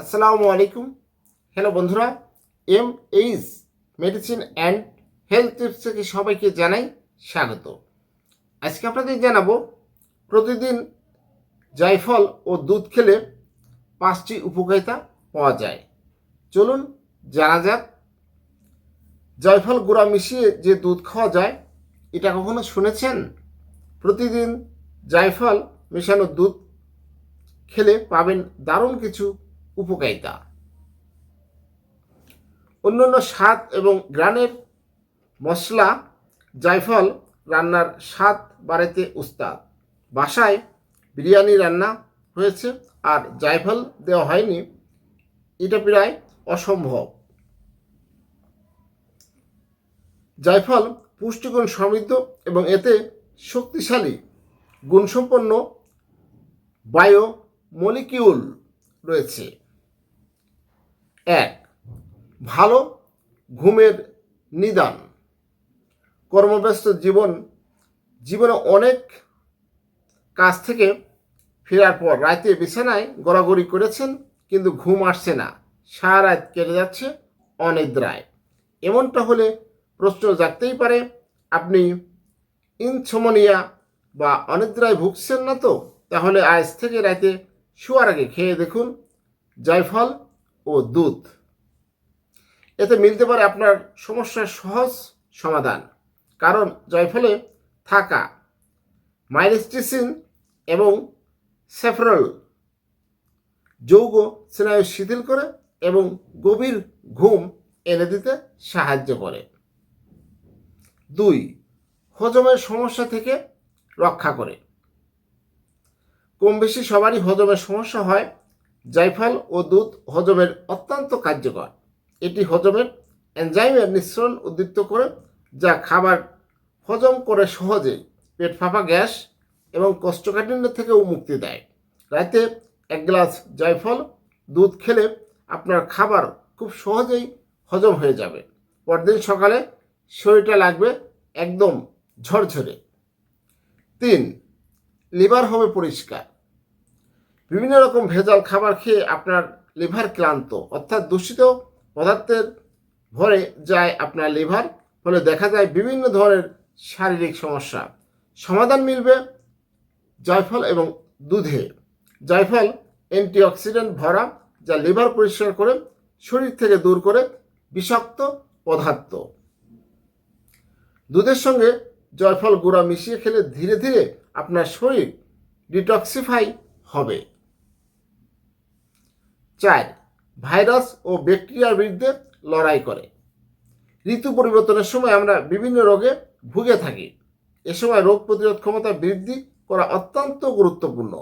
আসসালামু আলাইকুম। হ্যালো বন্ধুরা, M H medicine and health tips থেকে সবাইকে জানাই স্বাগত। আজকে আপনাদের জানাব, প্রতিদিন জায়ফল ও দুধ খেলে পাঁচটি উপকারিতা পাওয়া যায়। চলুন জানা যাক, জয়ফল গুঁড়া মিশিয়ে যে দুধ খাওয়া যায়, এটা কখনো শুনেছেন? প্রতিদিন জায়ফল মেশানো দুধ খেলে পাবেন দারুণ কিছু উপকারিতা। অন্যান্য স্বাদ এবং গ্রানের মশলা, জায়ফল রান্নার স্বাদ বাড়াতে উস্তাদ। বাসায় বিরিয়ানি রান্না হয়েছে আর জায়ফল দেওয়া হয়নি, এটা প্রায় অসম্ভব। জায়ফল পুষ্টিগুণ সমৃদ্ধ এবং এতে শক্তিশালী, গুণসম্পন্ন বায়ো মলিকিউল রয়েছে। এক, ভালো ঘুমের নিদান। কর্মব্যস্ত জীবন, জীবনে অনেক কাজ থেকে ফেরার পর রাতে বিছানায় গড়াগড়ি করেছেন, কিন্তু ঘুম আসছে না। সারা রাত কেটে যাচ্ছে অনিদ্রায়। এমনটা হলে প্রশ্ন জাগতেই পারে, আপনি ইনসমনিয়া বা অনিদ্রায় ভুগছেন না তো? তাহলে আজ থেকে রাতে শোয়ার আগে খেয়ে দেখুন। জয়ফল ও দুধ এতে মিলতে পারে আপনার সমস্যার সহজ সমাধান। কারণ জয়ফলে থাকা, মাইলেস্টিসিন এবং স্যাফরল যৌগ স্নায়ু শিথিল করে এবং গভীর ঘুম এনে দিতে সাহায্য করে। দুই, হজমের সমস্যা থেকে রক্ষা করে। কম বেশি সবারই হজমের সমস্যা হয় জায়ফল ও দুধ হজমের অত্যন্ত কার্যকর। এটি হজমের এনজাইমের মিশ্রণ উদ্দীপ্ত করে, যা খাবার হজম করে সহজে, পেট ফাঁপা গ্যাস এবং কোষ্ঠকাঠিন্য থেকেও মুক্তি দেয়। রাতে এক গ্লাস জয়ফল দুধ খেলে আপনার খাবার খুব সহজেই হজম হয়ে যাবে। পরদিন সকালে শরীরটা লাগবে একদম ঝরঝরে। তিন, লিভার হবে পরিষ্কার। বিভিন্ন রকম ভেজাল খাবার খেয়ে আপনার লিভার ক্লান্ত, অর্থাৎ দূষিত পদার্থের ভরে যায় আপনার লিভার, ফলে দেখা যায় বিভিন্ন ধরনের শারীরিক সমস্যা। সমাধান মিলবে জয়ফল এবং দুধে। জয়ফল অ্যান্টিঅক্সিডেন্ট ভরা, যা লিভার পরিষ্কার করে, শরীর থেকে দূর করে, বিষাক্ত পদার্থ। দুধের সঙ্গে জয়ফল গুঁড়া মিশিয়ে খেলে ধীরে ধীরে আপনার শরীর ডিটক্সিফাই হবে। চার ভাইরাস ও ব্যাকটেরিয়ার বিরুদ্ধে লড়াই করে। ঋতু পরিবর্তনের সময় আমরা বিভিন্ন রোগে ভুগে থাকি। এ সময় রোগ প্রতিরোধ ক্ষমতা বৃদ্ধি করা অত্যন্ত গুরুত্বপূর্ণ।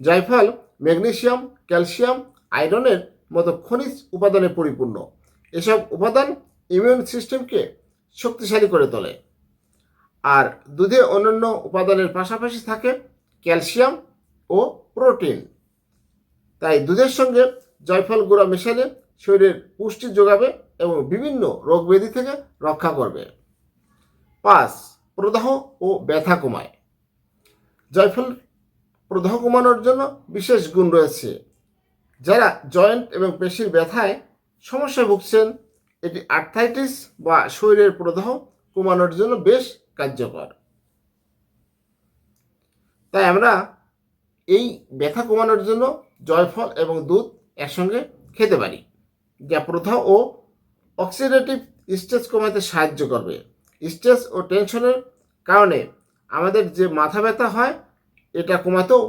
জায়ফল ম্যাগনেশিয়াম ক্যালসিয়াম, আয়রনের মতো খনিজ উপাদানে পরিপূর্ণ। এসব উপাদান ইমিউন সিস্টেমকে শক্তিশালী করে তোলে। আর দুধে অন্যান্য উপাদানের পাশাপাশি থাকে ক্যালসিয়াম ও প্রোটিন। তাই দুধের সঙ্গে জয়ফল গুঁড়া মেশালে শরীরের পুষ্টি যোগাবে এবং বিভিন্ন রোগ ব্যাধি থেকে রক্ষা করবে। পাঁচ, প্রদাহ ও ব্যথা কমায়। জয়ফল প্রদাহ কমানোর জন্য বিশেষ গুণ রয়েছে। যারা জয়েন্ট এবং পেশির ব্যথায় সমস্যায় ভুগছেন, এটি আর্থাইটিস বা শরীরের প্রদাহ কমানোর জন্য বেশ কার্যকর। তাই আমরা এই ব্যথা কমানোর জন্য জয়ফল এবং দুধ একসঙ্গে খেতে পারি। যা প্রথা ও অক্সিডেটিভ স্ট্রেস কমাতে সাহায্য করবে। স্ট্রেস ও টেনশনের কারণে আমাদের যে মাথা ব্যথা হয়, এটা কমাতেও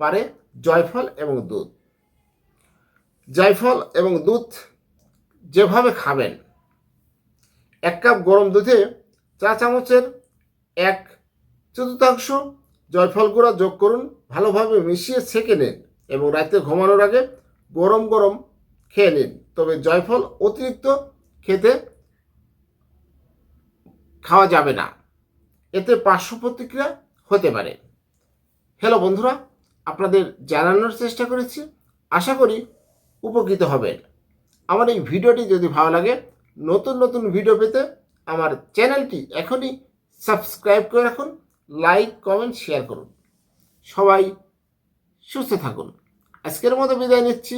পারে জয়ফল এবং দুধ। জয়ফল এবং দুধ যেভাবে খাবেন, এক কাপ গরম দুধে চা চামচের এক চতুর্থাংশ জয়ফল গুঁড়া যোগ করুন, ভালোভাবে মিশিয়ে ছেঁকে নিন। এবং রাতে ঘুমানোর আগে গরম গরম খেয়ে নিন। তবে জয়ফল অতিরিক্ত খেতে খাওয়া যাবে না। এতে পার্শ্ব প্রতিক্রিয়া হতে পারে। হ্যালো বন্ধুরা, আপনাদের জানানোর চেষ্টা করেছি। আশা করি উপকৃত হবেন। আমার এই ভিডিওটি যদি ভালো লাগে, নতুন নতুন ভিডিও পেতে আমার চ্যানেলটি এখনই সাবস্ক্রাইব করে রাখুন, লাইক, কমেন্ট, শেয়ার করুন। সবাই সুস্থ থাকুন। আজকের মতো বিদায় নিচ্ছি।